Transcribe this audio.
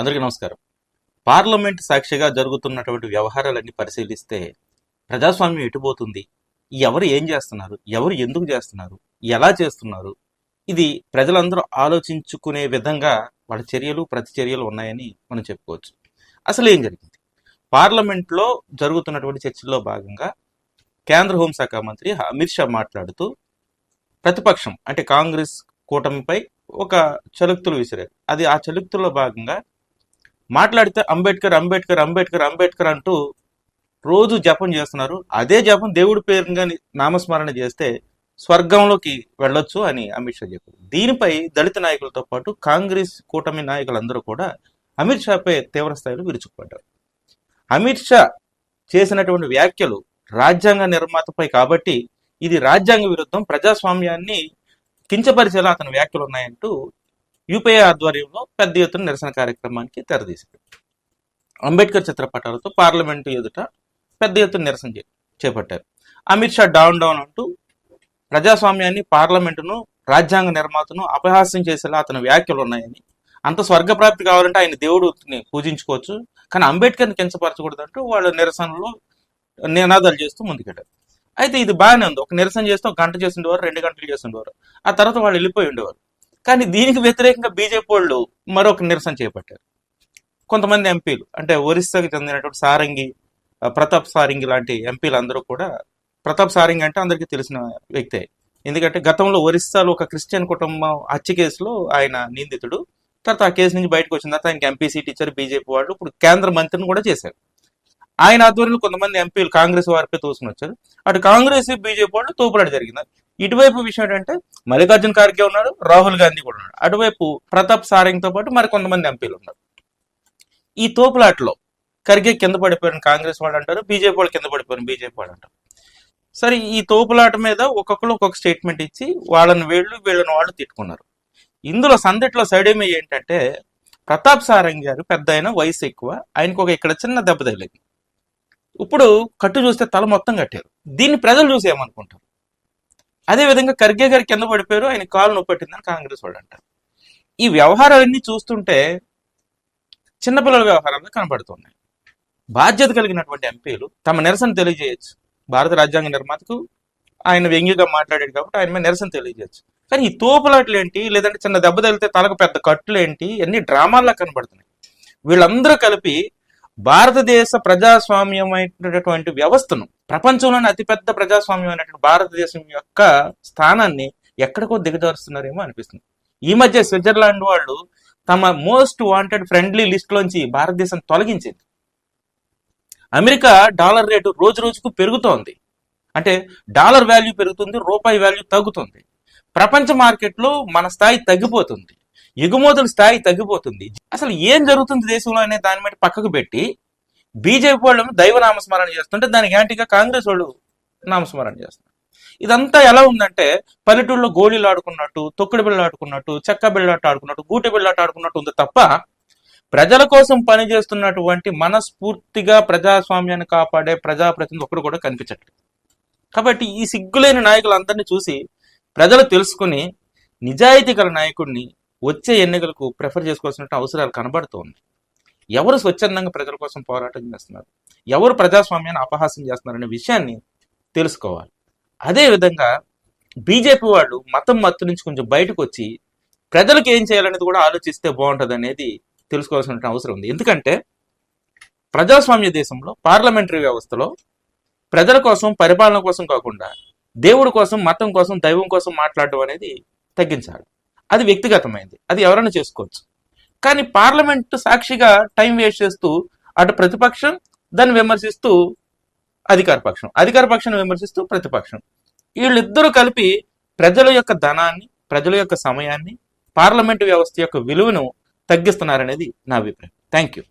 అందరికీ నమస్కారం. పార్లమెంట్ సాక్షిగా జరుగుతున్నటువంటి వ్యవహారాలన్నీ పరిశీలిస్తే ప్రజాస్వామ్యం ఎటుపోతుంది? ఎవరు ఏం చేస్తున్నారు? ఎవరు ఎందుకు చేస్తున్నారు? ఎలా చేస్తున్నారు? ఇది ప్రజలందరూ ఆలోచించుకునే విధంగా వాళ్ళ చర్యలు ప్రతి చర్యలు ఉన్నాయని మనం చెప్పుకోవచ్చు. అసలు ఏం జరిగింది? పార్లమెంట్లో జరుగుతున్నటువంటి చర్చల్లో భాగంగా కేంద్ర హోంశాఖ మంత్రి అమిత్ షా మాట్లాడుతూ ప్రతిపక్షం అంటే కాంగ్రెస్ కూటమిపై ఒక చలుక్తులు విసిరారు. అది ఆ చలుక్తుల్లో భాగంగా మాట్లాడితే అంబేద్కర్ అంబేద్కర్ అంబేద్కర్ అంబేద్కర్ అంటూ రోజు జపం చేస్తున్నారు. అదే జపం దేవుడి పేరుగా నామస్మరణ చేస్తే స్వర్గంలోకి వెళ్ళొచ్చు అని అమిత్ షా చెప్పారు. దీనిపై దళిత నాయకులతో పాటు కాంగ్రెస్ కూటమి నాయకులందరూ కూడా అమిత్ షాపై తీవ్ర స్థాయిలో విరుచుకుపడ్డారు. అమిత్ షా చేసినటువంటి వ్యాఖ్యలు రాజ్యాంగ నిర్మాతపై కాబట్టి ఇది రాజ్యాంగ విరుద్ధం ప్రజాస్వామ్యాన్ని కించపరిచేలా అతని వ్యాఖ్యలు ఉన్నాయంటూ యూపీఐ ఆధ్వర్యంలో పెద్ద ఎత్తున నిరసన కార్యక్రమానికి తెరదీశారు. అంబేద్కర్ చిత్రపటాలతో పార్లమెంటు ఎదుట పెద్ద ఎత్తున నిరసన చేపట్టారు. అమిత్ షా డౌన్ డౌన్ అంటూ ప్రజాస్వామ్యాన్ని పార్లమెంటును రాజ్యాంగ నిర్మాతను అపహాస్యం చేసేలా అతని వ్యాఖ్యలు ఉన్నాయని. అంత స్వర్గప్రాప్తి కావాలంటే ఆయన దేవుడిని పూజించుకోవచ్చు. కానీ అంబేద్కర్ని కించపరచకూడదంటూ వాళ్ళ నిరసనలో నినాదాలు చేస్తూ ముందుకెళ్ళారు. అయితే ఇది బాగానే ఉంది. ఒక నిరసన చేస్తే ఒక గంట చేస్తుండేవారు రెండు గంటలు చేస్తుండేవారు ఆ తర్వాత వాళ్ళు వెళ్ళిపోయి ఉండేవారు. కానీ దీనికి వ్యతిరేకంగా బీజేపీ వాళ్ళు మరొక నిరసన చేపట్టారు. కొంతమంది ఎంపీలు అంటే ఒరిస్సాకి చెందినటువంటి సారంగి ప్రతాప్ సారంగి లాంటి ఎంపీలు అందరూ కూడా ప్రతాప్ సారంగి అంటే అందరికీ తెలిసిన వ్యక్తే. ఎందుకంటే గతంలో ఒరిస్సాలో ఒక క్రిస్టియన్ కుటుంబం హత్య కేసులో ఆయన నిందితుడు. తర్వాత ఆ కేసు నుంచి బయటకు వచ్చిన తర్వాత ఆయనకి ఎంపీ సీట్ ఇచ్చారు బీజేపీ వాళ్ళు. ఇప్పుడు కేంద్ర మంత్రిని కూడా చేశారు. ఆయన ఆధ్వర్యంలో కొంతమంది ఎంపీలు కాంగ్రెస్ వారిపై తోసుకుని వచ్చారు. అటు కాంగ్రెస్ బీజేపీ వాళ్ళు తోపులాట జరిగింది. ఇటువైపు విషయం ఏంటంటే మల్లికార్జున ఖార్గే ఉన్నారు రాహుల్ గాంధీ కూడా ఉన్నారు అటువైపు ప్రతాప్ సారంగితో పాటు మరి కొంతమంది ఎంపీలు ఉన్నారు. ఈ తోపులాటలో ఖర్గే కింద పడిపోయిన కాంగ్రెస్ వాళ్ళు అంటారు బీజేపీ వాళ్ళు కింద పడిపోయిన బీజేపీ వాళ్ళు అంటారు. సరే ఈ తోపులాట మీద ఒక్కొక్కరు ఒక్కొక్క స్టేట్మెంట్ ఇచ్చి వాళ్ళని వీళ్ళు వీళ్ళని వాళ్ళు తిట్టుకున్నారు. ఇందులో సందట్లో సైడేమి ఏంటంటే ప్రతాప్ సారంగ్ గారు పెద్ద ఆయన వయసు ఎక్కువ. ఆయనకు ఒక ఇక్కడ చిన్న దెబ్బ తగిలింది. ఇప్పుడు కట్టు చూస్తే తల మొత్తం కట్టారు. దీన్ని ప్రజలు చూసి ఏమనుకుంటారు? అదే విధంగా ఖర్గే గారు కింద పడిపోయారు ఆయన కాలు నొప్పట్టిందని కాంగ్రెస్ వాళ్ళు అంటారు. ఈ వ్యవహారాలన్నీ చూస్తుంటే చిన్నపిల్లల వ్యవహారాలు కనబడుతున్నాయి. బాధ్యత కలిగినటువంటి ఎంపీలు తమ నిరసన తెలియజేయచ్చు. భారత రాజ్యాంగ నిర్మాతకు ఆయన వ్యంగ్యంగా మాట్లాడాడు కాబట్టి ఆయన మీద నిరసన తెలియజేయచ్చు. కానీ ఈ తోపులాట్లు ఏంటి? లేదంటే చిన్న దెబ్బ తగిలితే తలకు పెద్ద కట్టులు ఏంటి? అన్ని డ్రామాల్లో కనబడుతున్నాయి. వీళ్ళందరూ కలిపి భారతదేశ ప్రజాస్వామ్యమైనటువంటి వ్యవస్థను ప్రపంచంలోని అతిపెద్ద ప్రజాస్వామ్యమైనటువంటి భారతదేశం యొక్క స్థానాన్ని ఎక్కడికో దిగజారుస్తున్నారేమో అనిపిస్తుంది. ఈ మధ్య స్విట్జర్లాండ్ వాళ్ళు తమ మోస్ట్ వాంటెడ్ ఫ్రెండ్లీ లిస్ట్లోంచి భారతదేశం తొలగించింది. అమెరికా డాలర్ రేటు రోజు రోజుకు పెరుగుతోంది. అంటే డాలర్ వాల్యూ పెరుగుతుంది రూపాయి వాల్యూ తగ్గుతుంది. ప్రపంచ మార్కెట్లో మన స్థాయి తగ్గిపోతుంది. ఎగుమతుల స్థాయి తగ్గిపోతుంది. అసలు ఏం జరుగుతుంది దేశంలో అనే దాని మీద పక్కకు పెట్టి బీజేపీ వాళ్ళు దైవనామస్మరణ చేస్తుంటే దానికి యాంటీగా కాంగ్రెస్ వాళ్ళు నామస్మరణ చేస్తున్నారు. ఇదంతా ఎలా ఉందంటే పల్లెటూళ్ళలో గోళీలు ఆడుకున్నట్టు తొక్కుడు బిళ్ళ ఆడుకున్నట్టు చెక్క బిళ్ళాట ఆడుకున్నట్టు గూటి బిళ్ళాట ఆడుకున్నట్టు ఉంది తప్ప ప్రజల కోసం పనిచేస్తున్నటువంటి మనస్ఫూర్తిగా ప్రజాస్వామ్యాన్ని కాపాడే ప్రజాప్రతినిధి ఒక్కడు కూడా కనిపించట్లేదు. కాబట్టి ఈ సిగ్గులేని నాయకులందరినీ చూసి ప్రజలు తెలుసుకుని నిజాయితీ గల నాయకుడిని వచ్చే ఎన్నికలకు ప్రిఫర్ చేసుకోవాల్సిన అవసరాలు కనబడుతోంది. ఎవరు స్వచ్ఛందంగా ప్రజల కోసం పోరాటం చేస్తున్నారు? ఎవరు ప్రజాస్వామ్యాన్ని అపహాసం చేస్తున్నారనే విషయాన్ని తెలుసుకోవాలి. అదే విధంగా బీజేపీ వాళ్ళు మతం మత్తు నుంచి కొంచెం బయటకు వచ్చి ప్రజలకు ఏం చేయాలనేది కూడా ఆలోచిస్తే బాగుంటుంది అనేది తెలుసుకోవాల్సిన అవసరం ఉంది. ఎందుకంటే ప్రజాస్వామ్య దేశంలో పార్లమెంటరీ వ్యవస్థలో ప్రజల కోసం పరిపాలన కోసం కాకుండా దేవుడి కోసం మతం కోసం దైవం కోసం మాట్లాడడం అనేది తగ్గించాలి. అది వ్యక్తిగతమైంది. అది ఎవరైనా చేసుకోవచ్చు. కానీ పార్లమెంట్ సాక్షిగా టైం వేస్ట్ చేస్తూ అటు ప్రతిపక్షం దాన్ని విమర్శిస్తూ అధికార పక్షం. అధికార పక్షాన్ని విమర్శిస్తూ ప్రతిపక్షం. వీళ్ళిద్దరూ కలిపి ప్రజల యొక్క ధనాన్ని ప్రజల యొక్క సమయాన్ని పార్లమెంటు వ్యవస్థ యొక్క విలువను తగ్గిస్తున్నారనేది నా అభిప్రాయం. Thank you